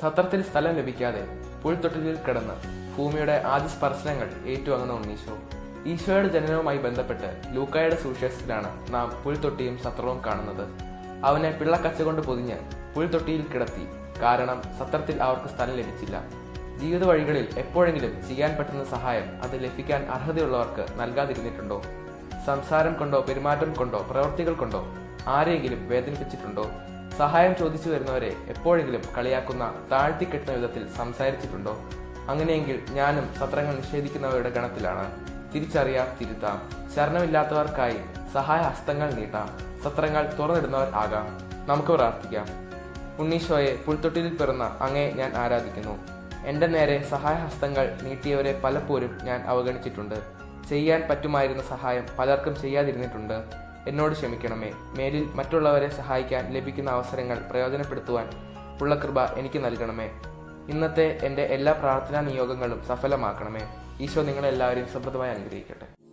സത്രത്തിൽ സ്ഥലം ലഭിക്കാതെ പുൽത്തൊട്ടിലിൽ കിടന്ന് ഭൂമിയുടെ ആദ്യ സ്പർശനങ്ങൾ ഏറ്റുവാങ്ങുന്ന ഉണ്ണീശോ. ഈശോയുടെ ജനനവുമായി ബന്ധപ്പെട്ട് ലൂക്കായുടെ സുവിശേഷത്തിലാണ് നാം പുൽത്തൊട്ടിയും സത്രവും കാണുന്നത്. അവനെ പിള്ളക്കച്ച കൊണ്ട് പൊതിഞ്ഞ് പുൽത്തൊട്ടിയിൽ കിടത്തി. കാരണം സത്രത്തിൽ അവർക്ക് സ്ഥലം ലഭിച്ചില്ല. ജീവിത വഴികളിൽ എപ്പോഴെങ്കിലും ചെയ്യാൻ പറ്റുന്ന സഹായം അത് ലഭിക്കാൻ അർഹതയുള്ളവർക്ക് നൽകാതിരുന്നിട്ടുണ്ടോ? സംസാരം കൊണ്ടോ പെരുമാറ്റം കൊണ്ടോ പ്രവൃത്തികൾ കൊണ്ടോ ആരെങ്കിലും വേദനിപ്പിച്ചിട്ടുണ്ടോ? സഹായം ചോദിച്ചു വരുന്നവരെ എപ്പോഴെങ്കിലും കളിയാക്കുന്ന താഴ്ത്തിക്കെട്ടുന്ന വിധത്തിൽ സംസാരിച്ചിട്ടുണ്ടോ? അങ്ങനെയെങ്കിൽ ഞാനും സത്രങ്ങൾ നിഷേധിക്കുന്നവരുടെ ഗണത്തിലാണ്. തിരിച്ചറിയാം തിരുത്താം. ശരണമില്ലാത്തവർക്കായി സഹായ ഹസ്തങ്ങൾ നീട്ടാം. സത്രങ്ങൾ തുറന്നിടുന്നവർ ആകാം. നമുക്ക് പ്രാർത്ഥിക്കാം. ഉണ്ണീശോയെ പുൽത്തൊട്ടിൽ പിറന്ന അങ്ങേ ഞാൻ ആരാധിക്കുന്നു. എന്റെ നേരെ സഹായ ഹസ്തങ്ങൾ നീട്ടിയവരെ പലപ്പോഴും ഞാൻ അവഗണിച്ചിട്ടുണ്ട്. ചെയ്യാൻ പറ്റുമായിരുന്ന സഹായം പലർക്കും ചെയ്യാതിരുന്നിട്ടുണ്ട്. എന്നോട് ക്ഷമിക്കണമേ. മേലിൽ മറ്റുള്ളവരെ സഹായിക്കാൻ ലഭിക്കുന്ന അവസരങ്ങൾ പ്രയോജനപ്പെടുത്തുവാൻ ഉള്ള കൃപ എനിക്ക് നൽകണമേ. ഇന്നത്തെ എന്റെ എല്ലാ പ്രാർത്ഥനാ നിയോഗങ്ങളും സഫലമാക്കണമേ. ഈശോ നിങ്ങളെല്ലാവരെയും സമൃദ്ധമായി അനുഗ്രഹിക്കട്ടെ.